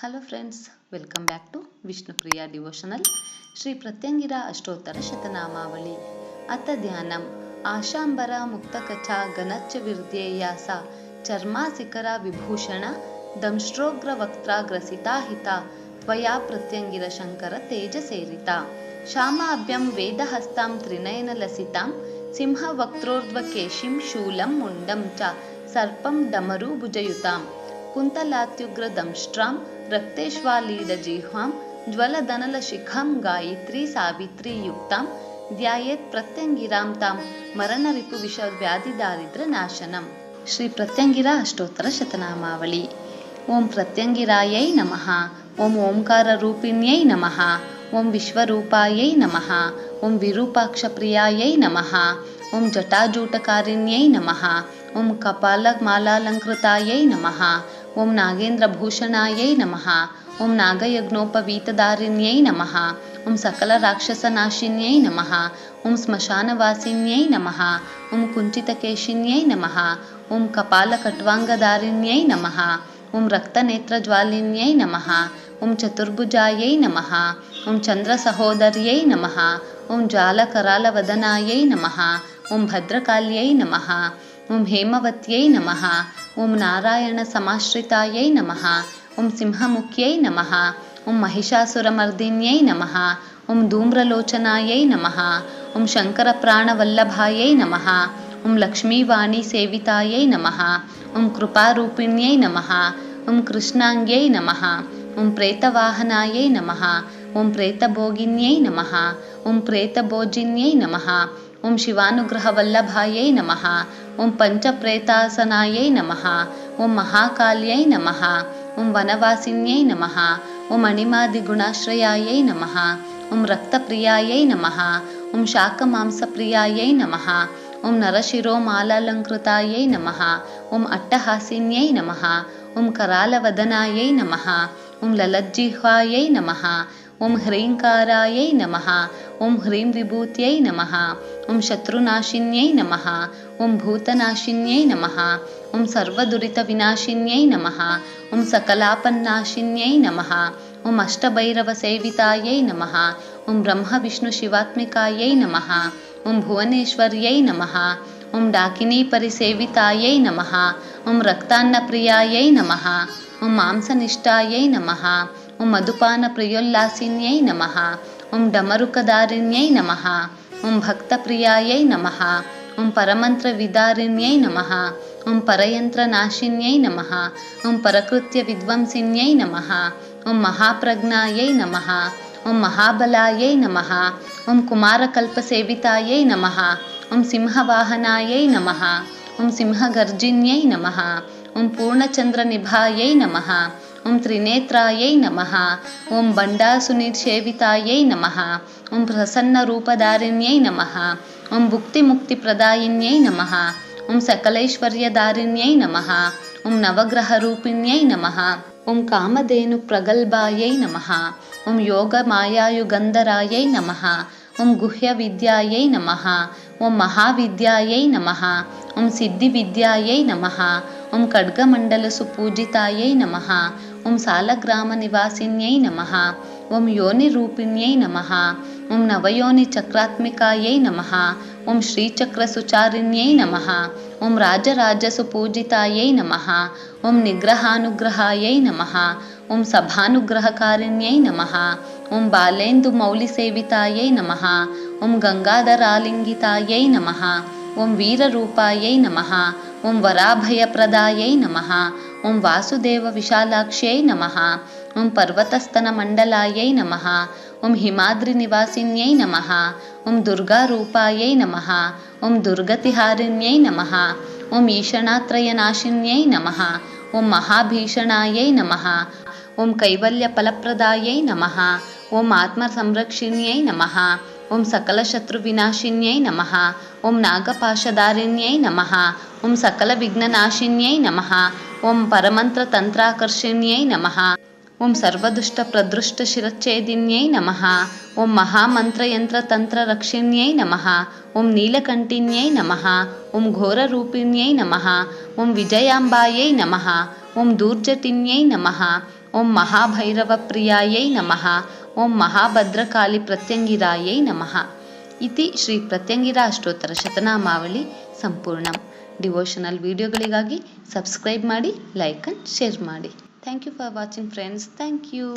Hello friends welcome back to Vishnupriya devotional Shri Pratyangira ಅಷ್ಟೋತ್ತರ ಶತನಾಮಾವಳಿ ಅತ ಧ್ಯಾನಂ ಆಶಾಂಬರ ಮುಕ್ತಕಚ ಗನಚ್ಚ ವಿರ್ಧ್ಯೇಯಾಸ ಚರ್ಮಾಸಿಕರ ವಿಭೂಷಣ ದಂಷ್ಟ್ರೋಗ್ರ ವಕ್ತ್ರಾಗ್ರಸಿತಾ ಹಿತ ತ್ವಯಾ ಪ್ರತ್ಯಂಗಿರ ಶಂಕರ ತೇಜ ಸೇರಿತ ಶ್ಯಾಮಾಭ್ಯಂ ವೇದಹಸ್ತಾಂ ತ್ರಿನಯನ ಲಸಿತಾಂ ಸಿಂಹವಕ್ತ್ರೋರ್ಧ್ವಕೇಶಿಂ ಶೂಲಂ ಮುಂಡಂ ಚ ಸರ್ಪಂ ಡಮರು ಭುಜಯುತಾಂ ಕುಂತಲಾತ್ಯುಗ್ರದಂಷ್ಟ್ರಾಂ ರಕ್ತೇಶ್ವಾಲೀಡಜಿಹ್ವಾಂ ಜ್ವಲದನಲಶಿಖಾಂ ಗಾಯತ್ರಿ ಸಾವಿತ್ರಿ ಯುಕ್ತಾಂ ಧ್ಯಾಯೇತ್ ಪ್ರತ್ಯಂಗಿರಾಂ ತಾಂ ಮರಣ ರಿಪು ವಿಷ ವ್ಯಾಧಿ ದಾರಿದ್ರ ನಾಶನಂ. ಶ್ರೀ ಪ್ರತ್ಯಂಗಿರ ಅಷ್ಟೋತ್ತರ ಶತನಾಮಾವಳಿ. ಓಂ ಪ್ರತ್ಯಂಗಿರಾಯೈ ನಮಃ. ಓಂ ಓಂಕಾರ ರೂಪಿಣ್ಯೈ ನಮಃ. ಓಂ ವಿಶ್ವರೂಪಾಯೈ ನಮಃ. ಓಂ ವಿರೂಪಾಕ್ಷ ಪ್ರಿಯಾಯೈ ನಮಃ. ಓಂ ಜಟಾಜೂಟಕಾರಿಣ್ಯೈ ನಮಃ. ಓಂ ಕಪಾಲ ಮಾಲಾಲಂಕೃತಾಯೈ ನಮಃ. ಓಂ ನಾಗೇಂದ್ರ ಭೂಷಣಾಯೈ ನಮಃ ಓಂ ನಾಗಯಜ್ಞೋಪವೀತದಾರಿಣ್ಯೈ ನಮಃ ಓಂ ಸಕಲ ರಾಕ್ಷಸನಾಶಿನ್ಯೈ ನಮಃ ಓಂ ಸ್ಮಶಾನವಾಸಿನ್ಯೈ ನಮಃ ಓಂ ಕುಂಚಿತಕೇಶಿನ್ಯೈ ನಮಃ ಓಂ ಕಪಾಲಕಟ್ವಾಂಗದಾರಿಣ್ಯೈ ನಮಃ ಓಂ ರಕ್ತನೇತ್ರಜ್ವಾಲಿನ್ಯೈ ನಮಃ ಓಂ ಚತುರ್ಭುಜಾಯೈ ನಮಃ ಓಂ ಚಂದ್ರಸಹೋದರ್ಯೈ ನಮಃ ಓಂ ಜಾಲಕರಾಲವದನಾಯೈ ನಮಃ ಓಂ ಭದ್ರಕಾಲ್ಯೈ ನಮಃ ఓం హేమవత్యై నమ ఓం నారాయణ సమాశ్రితాయై నమ ఓం సింహముఖ్యై నమ ఓం మహిషాసురమర్దిన్యై నమ ఓం ధూమ్రలోచనాయై నమ ఓం శంకరప్రాణవల్లభాయై నమ ఓం లక్ష్మీవాణి సేవితాయై నమ ఓం కృపారూపిణ్యై నమ ఓం కృష్ణాంగ్యై నమ ఓం ప్రేతవాహనాయై నమ ఓం ప్రేతభోగిన్యై నమ ఓం ప్రేతభోజిన్యై నమ ఓం శివానుగ్రహవల్లభాయై నమ ॐ पञ्चप्रेतासनायै नमः ॐ महाकाल्यै नमः ॐ वनवासिन्यै नमः ॐ मणिमादिगुणाश्रयायै नमः ॐ रक्तप्रियायै नमः ॐ शाकमांसप्रियायै नमः ॐ नरशिरोमालालङ्कृतायै नमः ॐ अट्टहासिन्यै नमः ॐ करालवदनायै नमः ॐ ललज्जिह्वायै नमः ॐ ह्रीङ्कारायै नमः ॐ ह्रीं विभूत्यै नमः ॐ शत्रुनाशिन्यै नमः ॐ भूतनाशिन्यै नमः ॐ सर्वदुरितविनाशिन्यै नमः ॐ सकलापन्नाशिन्यै नमः ॐ अष्टभैरवसेवितायै नमः ॐ ब्रह्मविष्णुशिवात्मिकायै नमः ॐ भुवनेश्वर्यै नमः ॐ डाकिनीपरिसेवितायै नमः ॐ रक्तान्नप्रियायै नमः ॐ मांसनिष्ठायै नमः ఓం మధుపాన ప్రియోల్లాసిన్యై నమ ఓం డమరుకదారిణ్యై నమ ఓం భక్తప్రియాయై నమ ఓం పరమంత్ర విదారిణ్యై నమ ఓం పరయంత్ర నాశిన్యై నమ ఓం పరకృత్య విద్వంసిన్యై నమ ఓం మహాప్రజ్ఞాయై నమ ఓం మహాబలాయై నమ ఓం కుమారకల్పసేవితాయై నమ ఓం సింహవాహనాయై నమ ఓం సింహగర్జిన్యై నమ ఓం పూర్ణచంద్రనిభాయై నమ ಓಂ ತ್ರಿನೇತ್ರಾಯೈ ನಮಃ ಓಂ ಬಂಡಾಸುನಿರ್ಸೇವಿತಾಯೈ ನಮಃ ಓಂ ಪ್ರಸನ್ನ ರೂಪಧಾರಿಣ್ಯೈ ನಮಃ ಓಂ ಭುಕ್ತಿ ಮುಕ್ತಿ ಪ್ರದಾಯಿನ್ಯೈ ನಮಃ ಓಂ ಸಕಲೈಶ್ವರ್ಯದಾರಿಣ್ಯೈ ನಮಃ ಓಂ ನವಗ್ರಹ ರೂಪಿಣ್ಯೈ ನಮಃ ಓಂ ಕಾಮಧೇನು ಪ್ರಗಲ್ಭಾಯೈ ನಮಃ ಓಂ ಯೋಗ ಮಾಯಾಯುಗಂಧರಾಯೈ ನಮಃ ಓಂ ಗುಹ್ಯ ವಿದ್ಯಾಯೈ ನಮಃ ಓಂ ಮಹಾವಿದ್ಯಾಯೈ ನಮಃ ಓಂ ಸಿದ್ಧಿವಿದ್ಯಾಯೈ ನಮಃ ಓಂ ಖಡ್ಗಮಂಡಲಸುಪೂಜಿತಾಯೈ ನಮಃ ॐ सालग्रामनिवासिन्यै नमः ॐ योनिरूपिण्यै नमः ॐ नवयोनिचक्रात्मिकायै नमः ॐ श्रीचक्रसुचारिण्यै नमः ॐ राजराजसुपूजितायै नमः ॐ निग्रहानुग्रहायै नमः ॐ सभानुग्रहकारिण्यै नमः ॐ बालेन्दुमौलिसेवितायै नमः ॐ गङ्गाधरालिङ्गितायै नमः ॐ वीररूपायै नमः ॐ वराभयप्रदायै नमः ॐ वासुदेवविशालाक्ष्यै नमः ॐ पर्वतस्तनमण्डलायै नमः ॐ हिमाद्रिनिवासिन्यै नमः ॐ दुर्गारूपायै नमः ॐ दुर्गतिहारिण्यै नमः ॐ ईषणात्रयनाशिन्यै नमः ॐ महाभीषणायै नमः ॐ कैवल्यफलप्रदायै नमः ॐ आत्मसंरक्षिण्यै नमः ॐ सकलशत्रुविनाशिन्यै नमः ॐ नागपाशदारिन्यै नमः ॐ सकलविघ्ननाशिन्यै नमः ಓಂ ಪರಮಂತ್ರ ತಂತ್ರಾಕರ್ಷಿಣ್ಯೈ ನಮಃ. ಓಂ ಸರ್ವದುಷ್ಟ ಪ್ರದೃಷ್ಟ ಶಿರಚ್ಛೇದಿನ್ಯೈ ನಮಃ. ಓಂ ಮಹಾಮಂತ್ರಯಂತ್ರ ತಂತ್ರ ರಕ್ಷಿಣ್ಯೈ ನಮಃ. ಓಂ ನೀಲಕಂಠಿನ್ಯೈ ನಮಃ. ಓಂ ಘೋರರೂಪಿಣ್ಯೈ ನಮಃ. ಓಂ ವಿಜಯಾಂಬಾಯೈ ನಮಃ. ಓಂ ದೂರ್ಜಟಿನ್ಯೈ ನಮಃ. ಓಂ ಮಹಾಭೈರವ ಪ್ರಿಯಾಯೈ ನಮಃ. ಓಂ ಮಹಾಭದ್ರಕಾಲಿ ಪ್ರತ್ಯಂಗಿರಾಯೈ ನಮಃ. ಇತಿ ಶ್ರೀ ಪ್ರತ್ಯಂಗಿರ ಅಷ್ಟೋತ್ತರ ಶತನಾಮಾವಳಿ ಸಂಪೂರ್ಣಂ. ಡಿವೋಷನಲ್ ವಿಡಿಯೋಗಳಿಗಾಗಿ ಸಬ್ಸ್ಕ್ರೈಬ್ ಮಾಡಿ ಲೈಕ್ ಆ್ಯಂಡ್ ಶೇರ್ ಮಾಡಿ. Thank you for watching friends thank you